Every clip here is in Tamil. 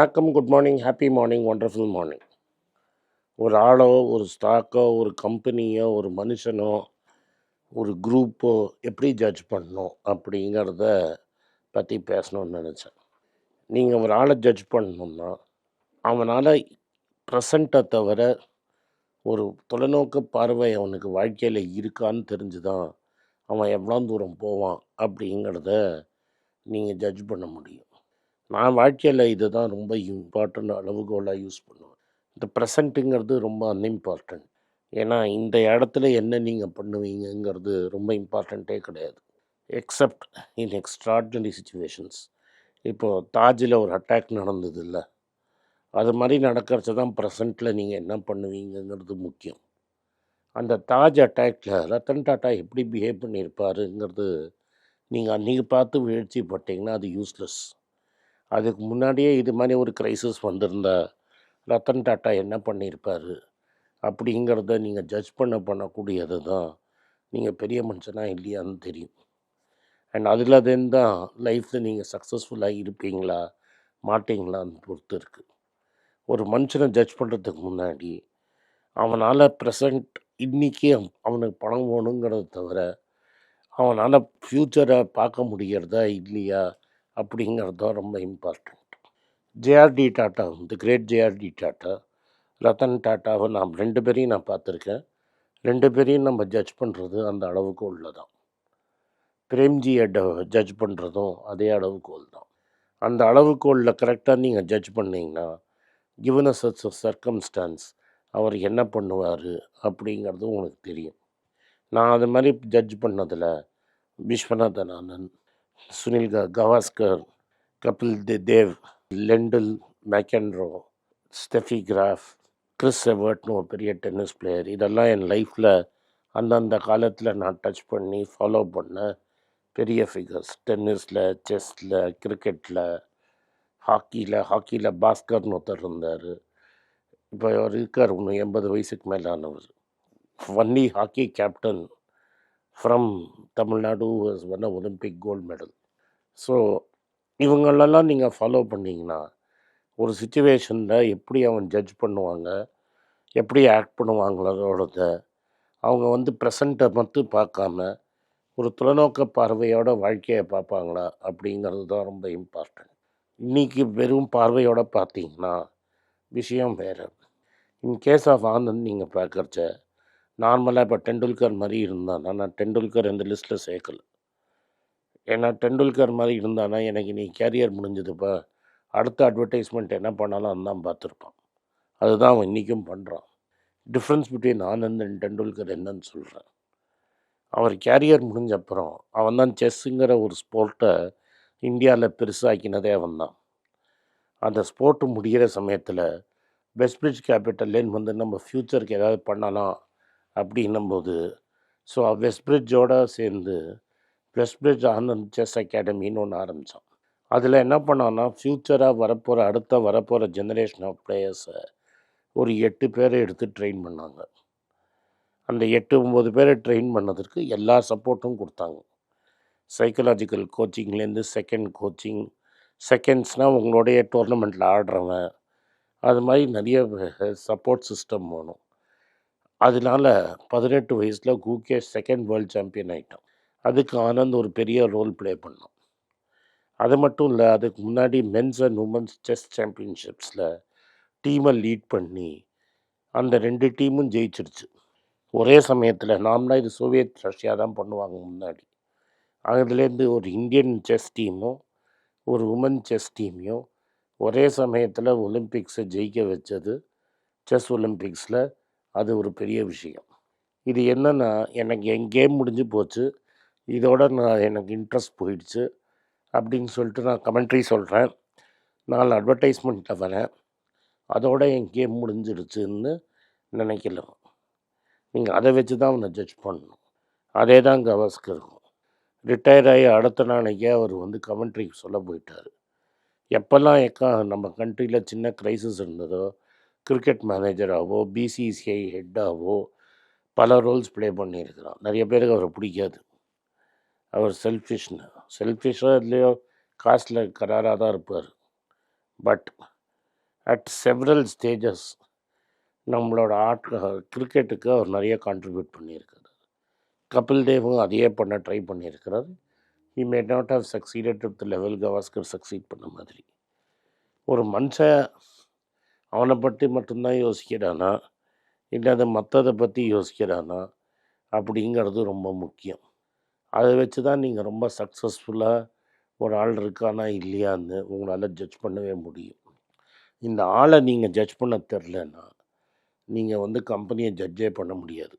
வணக்கம் good morning happy morning wonderful morning ஒரு ஆளோ ஒரு ஸ்டாக்கோ ஒரு கம்பெனியோ ஒரு மனுஷனோ ஒரு குரூப்போ எப்படி ஜட்ஜ் பண்ணணும் அப்படிங்கிறத பற்றி பேசணும்னு நினச்சேன். நீங்கள் ஒரு ஆளை ஜட்ஜ் பண்ணணும்னா அவனால் ப்ரெசண்ட்டை தவிர ஒரு தொலைநோக்கு பார்வை அவனுக்கு வாழ்க்கையில் இருக்கான்னு தெரிஞ்சு தான் அவன் எவ்வளோ தூரம் போவான் அப்படிங்கிறத நீங்கள் ஜட்ஜ் பண்ண முடியும். நான் வாழ்க்கையில் இதுதான் ரொம்ப இம்பார்ட்டண்ட் அளவுகோலாக யூஸ் பண்ணுவேன். இந்த ப்ரெசண்ட்டுங்கிறது ரொம்ப அன்இம்பார்ட்டண்ட் ஏன்னா இந்த இடத்துல என்ன நீங்கள் பண்ணுவீங்கங்கிறது ரொம்ப இம்பார்ட்டண்ட்டே கிடையாது. எக்ஸப்ட் இன் எக்ஸ்ட்ராடினரி சுச்சுவேஷன்ஸ் இப்போது தாஜில் ஒரு அட்டாக் நடந்தது இல்லை அது மாதிரி நடக்கிறச்ச தான் ப்ரெசண்ட்டில் நீங்கள் என்ன பண்ணுவீங்கங்கிறது முக்கியம். அந்த தாஜ் அட்டாக்ல ரத்தன் டாட்டா எப்படி பிஹேவ் பண்ணியிருப்பாருங்கிறது நீங்கள் அன்றைக்கி பார்த்து வீழ்ச்சி பட்டிங்கன்னா அது யூஸ்லெஸ் அதுக்கு முன்னாடியே இது மாதிரி ஒரு கிரைசிஸ் வந்திருந்தா ரத்தன் டாட்டா என்ன பண்ணியிருப்பார்? அப்படிங்கிறத நீங்கள் ஜட்ஜ் பண்ண பண்ணக்கூடியது தான் நீங்கள் பெரிய மனுஷனாக இல்லையான்னு தெரியும். அண்ட் அதில் தான் லைஃப்பில் நீங்கள் சக்ஸஸ்ஃபுல்லாக இருப்பீங்களா? மாட்டீங்களான்னு பொறுத்து இருக்குது ஒரு மனுஷனை ஜட்ஜ் பண்ணுறதுக்கு முன்னாடி அவனால் ப்ரெசண்ட் இன்றைக்கி அவனுக்கு பணம் வேணுங்கிறத தவிர அவனால் ஃப்யூச்சரை பார்க்க முடிகிறதா இல்லையா? அப்படிங்கிறது தான் ரொம்ப இம்பார்ட்டண்ட் ஜேஆர்டி டாட்டா வந்து கிரேட் ஜேஆர்டி டாட்டா ரத்தன் டாட்டாவை நான் ரெண்டு பேரையும் நான் பார்த்துருக்கேன். ரெண்டு பேரையும் நம்ம ஜட்ஜ் பண்ணுறது அந்த அளவுக்கு உள்ளதான். பிரேம்ஜியை ஜட்ஜ் பண்ணுறதும் அதே அளவுகோல் தான் அந்த அளவுகோலில் கரெக்டாக நீங்கள் ஜட்ஜ் பண்ணிங்கன்னா கிவன் அ சச் சர்க்கம்ஸ்டான்ஸ் அவர் என்ன பண்ணுவார் அப்படிங்கிறது உங்களுக்கு தெரியும். நான் அது மாதிரி ஜட்ஜ் பண்ணதில் விஸ்வநாதன் ஆனந்த் சுனில் க கவாஸ்கர் கபில் தே Dev Lendl McEnroe Steffi Graf Chris எவர்ட்னு ஒரு பெரிய டென்னிஸ் பிளேயர். இதெல்லாம் என் லைஃப்பில் அந்தந்த காலத்தில் நான் டச் பண்ணி ஃபாலோ பண்ண பெரிய ஃபிகர்ஸ் டென்னிஸில் செஸ்ஸில் கிரிக்கெட்டில் ஹாக்கியில் ஹாக்கியில் பாஸ்கர்னு ஒருத்தர் இருந்தார். இப்போ அவர் இருக்கார் இன்னும் எண்பது வயசுக்கு மேலானவர். Only hockey captain from Tamil Nadu has won Olympic gold medal so இவங்களெல்லாம் நீங்கள் ஃபாலோ பண்ணிங்கன்னா ஒரு சுச்சுவேஷனில் எப்படி அவன் ஜட்ஜ் பண்ணுவாங்க எப்படி ஆக்ட் பண்ணுவாங்களோட அவங்க வந்து ப்ரெசண்ட்டை மட்டும் பார்க்காம ஒரு தொலைநோக்க பார்வையோட வாழ்க்கையை பார்ப்பாங்களா அப்படிங்கிறது தான் ரொம்ப இம்பார்ட்டன்ட் இன்றைக்கி வெறும் பார்வையோடு பார்த்தீங்கன்னா விஷயம் வேறு. இன் கேஸ் ஆஃப் ஆனந்த் நீங்கள் பார்க்குறச்ச நார்மலாக இப்போ டெண்டுல்கர் மாதிரி இருந்தானா நான் டெண்டுல்கர் இந்த லிஸ்ட்டில் சேர்க்கல. ஏன்னா டெண்டுல்கர் மாதிரி இருந்தானா எனக்கு நீ கேரியர் முடிஞ்சதுப்பா. அடுத்த அட்வர்டைஸ்மெண்ட் என்ன பண்ணாலும் அவன் பார்த்துருப்பான். அதுதான் அவன் இன்றைக்கும் பண்ணுறான் difference between Anand and Tendulkar என்னன்னு சொல்கிறேன் அவர் கேரியர் முடிஞ்ச அப்புறம் அவன் தான் செஸ்ஸுங்கிற ஒரு ஸ்போர்ட்டை இந்தியாவில் பெருசாக்கினதே அவன் தான். அந்த ஸ்போர்ட்டு முடிகிற சமயத்தில் வெஸ்ட்பிரிட்ஜ் கேபிட்டல்லேன்னு வந்து நம்ம ஃப்யூச்சருக்கு ஏதாவது பண்ணலாம் அப்படின்னும்போது ஸோ வெஸ்ட்பிரிட்ஜோடு சேர்ந்து வெஸ்ட்பிரிட்ஜ் ஆனந்த் செஸ் அகாடமின்னு ஒன்று ஆரம்பித்தோம் அதில் என்ன பண்ணோன்னா ஃப்யூச்சராக வரப்போகிற அடுத்த வரப்போகிற ஜெனரேஷன் ஆஃப் பிளேயர்ஸை ஒரு எட்டு பேரை எடுத்து ட்ரெயின் பண்ணாங்க. அந்த எட்டு ஒம்பது பேரை ட்ரெயின் பண்ணதற்கு எல்லா சப்போர்ட்டும் கொடுத்தாங்க. சைக்கலாஜிக்கல் கோச்சிங்லேருந்து செகண்ட் கோச்சிங் செகண்ட்ஸ்னால் உங்களுடைய டோர்னமெண்ட்டில் ஆடுறவன். அது மாதிரி நிறைய சப்போர்ட் சிஸ்டம் வேணும். அதனால பதினெட்டு வயசில் குகேஷ் செகண்ட் வேர்ல்டு சாம்பியன் ஆகிட்டான் அதுக்கு ஆனந்த் ஒரு பெரிய ரோல் ப்ளே பண்ணோம் அது மட்டும் இல்லை அதுக்கு முன்னாடி மென்ஸ் அண்ட் உமன்ஸ் செஸ் சாம்பியன்ஷிப்ஸில் டீமை லீட் பண்ணி அந்த ரெண்டு டீமும் ஜெயிச்சிருச்சு. ஒரே சமயத்தில் நாம்னா இது சோவியத் ரஷ்யா தான் பண்ணுவாங்க முன்னாடி. அதுலேருந்து ஒரு இந்தியன் செஸ் டீமும் ஒரு உமன் செஸ் டீமையும் ஒரே சமயத்தில் ஒலிம்பிக்ஸை ஜெயிக்க வச்சது செஸ் ஒலிம்பிக்ஸில் அது ஒரு பெரிய விஷயம். இது என்னென்னா எனக்கு என் கேம் முடிஞ்சு போச்சு. இதோட நான் எனக்கு இன்ட்ரெஸ்ட் போயிடுச்சு. அப்படின்னு சொல்லிட்டு நான் கமெண்ட்ரி சொல்கிறேன் நாலு அட்வர்டைஸ்மெண்ட்டை வரேன். அதோட என் கேம் முடிஞ்சிடுச்சுன்னு நினைக்கல. நீங்கள் அதை வச்சு தான் அவனை ஜட்ஜ் பண்ணணும். அதே தான் கவாஸ்கருக்கும் ரிட்டையர் ஆகி அடுத்த நாளைக்கே அவர் வந்து கமெண்ட்ரிக்கு சொல்ல போயிட்டார். எப்போல்லாம் எக்கா நம்ம கண்ட்ரியில் சின்ன க்ரைசிஸ் இருந்ததோ கிரிக்கெட் மேனேஜராகவோ பிசிசிஐ ஹெட்டாகவோ பல ரோல்ஸ் ப்ளே பண்ணியிருக்கிறார் நிறைய பேருக்கு அவரை பிடிக்காது. அவர் செல்ஃபிஷ்னு செல்ஃபிஷாக இல்லையோ காஸ்டில் கராராக தான் இருப்பார். பட் அட் செவரல் ஸ்டேஜஸ் நம்மளோட ஆட் கிரிக்கெட்டுக்கு அவர் நிறைய கான்ட்ரிபியூட் பண்ணியிருக்கிறார் கபில் தேவும் அதையே பண்ண ட்ரை பண்ணியிருக்கிறார். He may not have succeeded to level Gavaskar succeed பண்ண மாதிரி. ஒரு மனுஷன் அவனை பற்றி மட்டும்தான் யோசிக்கிறானா? இல்லை அதை மற்றதை பற்றி யோசிக்கிறானா? அப்படிங்கிறது ரொம்ப முக்கியம். அதை வச்சு தான் நீங்கள் ரொம்ப சக்ஸஸ்ஃபுல்லாக ஒரு ஆள் இருக்கானா இல்லையான்னு உங்களால் ஜட்ஜ் பண்ணவே முடியும். இந்த ஆளை நீங்கள் ஜட்ஜ் பண்ண தெரிலன்னா நீங்கள் வந்து கம்பெனியை ஜட்ஜே பண்ண முடியாது.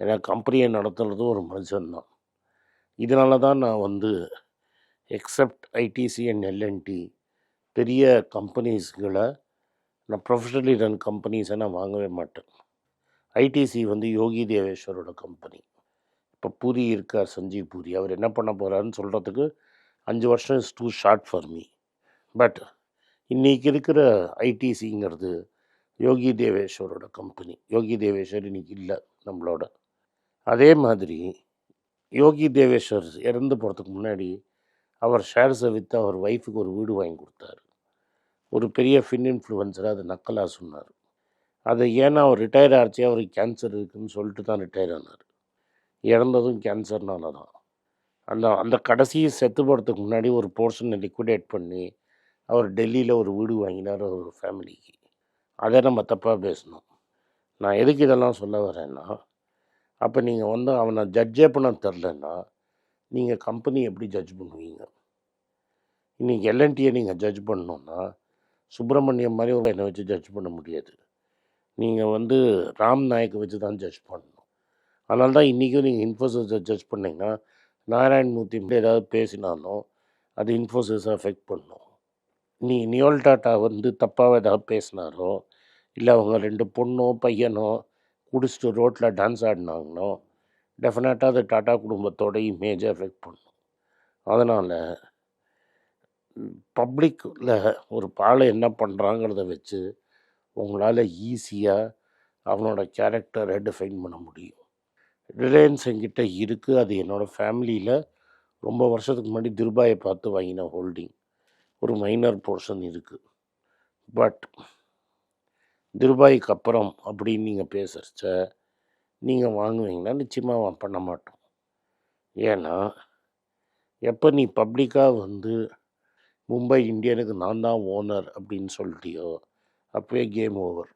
ஏன்னா கம்பெனியை நடத்துகிறதும் ஒரு மனுஷன்தான். இதனால தான் நான் வந்து எக்ஸப்ட் ஐடிசி அண்ட் எல்என்டி பெரிய கம்பெனிஸ்களை நான் ப்ரொஃபஷனலி ரன் கம்பெனிஸை நான் வாங்கவே மாட்டேன். ஐடிசி வந்து யோகி தேவேஸ்வரோட கம்பெனி இப்போ பூரி இருக்கார் சஞ்சீவ் பூரி. அவர் என்ன பண்ண போகிறாருன்னு சொல்கிறதுக்கு அஞ்சு வருஷம் is too short for me but இன்றைக்கி இருக்கிற ஐடிசிங்கிறது யோகி தேவேஸ்வரோட கம்பெனி யோகி தேவேஸ்வர் இன்னைக்கு இல்லை நம்மளோட. அதே மாதிரி யோகி தேவேஸ்வர் இறந்து போகிறதுக்கு முன்னாடி அவர் ஷேர்ஸை விற்று அவர் ஒய்ஃபுக்கு ஒரு வீடு வாங்கி கொடுத்தாரு. ஒரு பெரிய ஃபின் இன்ஃப்ளூயன்சர் அது நக்கலாக சொன்னார். அதை ஏன்னா அவர் ரிட்டையர் ஆச்சு அவருக்கு கேன்சர் இருக்குதுன்னு சொல்லிட்டு தான் ரிட்டையர் ஆனார். இறந்ததும் கேன்சர்னால தான். அந்த அந்த கடைசியை செத்து போகிறதுக்கு முன்னாடி ஒரு போர்ஷனை லிக்விடேட் பண்ணி அவர் டெல்லியில் ஒரு வீடு வாங்கினார் ஒரு ஃபேமிலிக்கு அதை நம்ம தப்பாக பேசணும். நான் எதுக்கு இதெல்லாம் சொல்ல வரேன்னா அப்போ நீங்கள் வந்து அவனை ஜட்ஜே பண்ண தெரிலன்னா நீங்கள் கம்பெனி எப்படி ஜட்ஜ் பண்ணுவீங்க? இன்றைக்கி எல்என்டியை நீங்கள் ஜட்ஜ் பண்ணணுன்னா சுப்பிரமணியம் மாதிரி ஒரு என்னை வச்சு ஜட்ஜ் பண்ண முடியாது. நீங்கள் வந்து ராம் நாயக்கை வச்சு தான் ஜட்ஜ் பண்ணணும். அதனால தான் இன்றைக்கும் நீங்கள் இன்ஃபோசிஸை ஜட்ஜ் பண்ணிங்கன்னா நாராயண் மூர்த்தி ஏதாவது பேசினாலும் அது இன்ஃபோசிஸை அஃபெக்ட் பண்ணும். நீ நியோல் டாட்டா வந்து தப்பாக ஏதாவது பேசினாரோ இல்லை அவங்க ரெண்டு பொண்ணோ பையனோ குடிச்சிட்டு ரோட்டில் டான்ஸ் ஆடினாங்கன்னோ டெஃபினட்டாக அது டாட்டா குடும்பத்தோட இமேஜை அஃபெக்ட் பண்ணும். அதனால் பப்ளிக்கில் ஒரு பாலை என்ன பண்ணுறாங்கிறத வச்சு உங்களால் ஈஸியாக அவனோட கேரக்டரை டிஃபைன் பண்ண முடியும். ரிலையன்ஸ் என்கிட்ட இருக்குது அது என்னோடய ஃபேமிலியில் ரொம்ப வருஷத்துக்கு முன்னாடி துர்பாயை பார்த்து வாங்கின ஹோல்டிங். ஒரு மைனர் போர்ஷன் இருக்குது பட் துர்பாய்க்கு அப்புறம் அப்படின்னு நீங்கள் பேசுகிறச்ச நீங்கள் வாங்குவீங்கன்னா நிச்சயமாக பண்ண மாட்டோம் ஏன்னா எப்போ நீ பப்ளிக்காக வந்து மும்பை இந்தியனுக்கு நான் தான் ஓனர் அப்படின்னு சொல்லிட்டியோ அப்போயே கேம் ஓவர்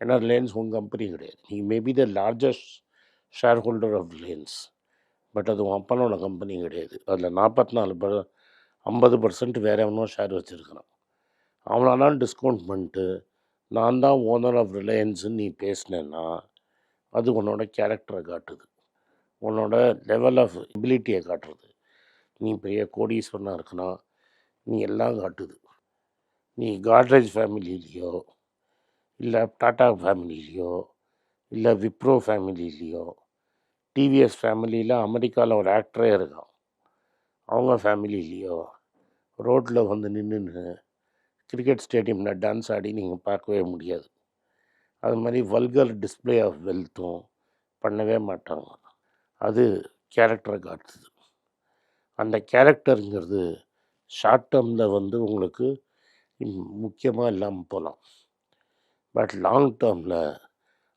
ஏன்னா ரிலையன்ஸ் உங்கள் கம்பெனி கிடையாது. நீ maybe the largest share holder of Reliance but அது உன் அப்பனோட கம்பெனி கிடையாது. அதில் நாற்பத்தி நாலு பர் ஐம்பது பர்சன்ட் வேறு எவனோ ஷேர் வச்சுருக்கிறான். அவனாலும் டிஸ்கவுண்ட் பண்ணிட்டு நான் தான் ஓனர் ஆஃப் ரிலையன்ஸுன்னு நீ பேசினேன்னா அது உன்னோட கேரக்டரை காட்டுது. உன்னோட லெவல் ஆஃப் எபிலிட்டியை காட்டுறது நீ பெரிய கோடீஸ்வரனாக இருக்கணும். நீ எல்லாம் காட்டுது. நீ காட்ரேஜ் ஃபேமிலியிலையோ இல்லை டாட்டா ஃபேமிலிலேயோ இல்லை விப்ரோ ஃபேமிலியிலையோ டிவிஎஸ் ஃபேமிலியில் அமெரிக்காவில் ஒரு ஆக்டரே இருக்கான். அவங்க ஃபேமிலியிலையோ ரோட்டில் வந்து நின்றுன்னு கிரிக்கெட் ஸ்டேடியமில் டான்ஸ் ஆடி நீங்கள் பார்க்கவே முடியாது. அது மாதிரி வல்கர் டிஸ்பிளே ஆஃப் வெல்த்தும் பண்ணவே மாட்டாங்க. அது கேரக்டரை காட்டுது. அந்த கேரக்டருங்கிறது ஷார்ட் டேர்மில் வந்து உங்களுக்கு முக்கியமாக இல்லாமல் போகலாம் பட் லாங் டேர்மில்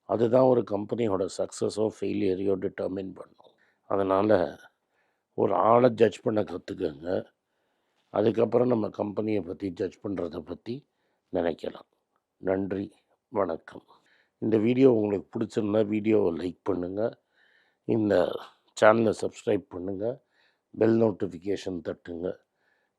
அதுதான் ஒரு கம்பெனியோட சக்ஸஸோ ஃபெயிலியரையோ டிட்டர்மின் பண்ணும். அதனால் ஒரு ஆளை ஜட்ஜ் பண்ண கற்றுக்கங்க அதுக்கப்புறம் நம்ம கம்பெனியை பற்றி ஜட்ஜ் பண்ணுறத பற்றி நினைக்கலாம். நன்றி வணக்கம். இந்த வீடியோ உங்களுக்கு பிடிச்சிருந்தா வீடியோவை லைக் பண்ணுங்கள் இந்த சேனலை சப்ஸ்கிரைப் பண்ணுங்கள் பெல் நோட்டிஃபிகேஷன் தட்டுங்க.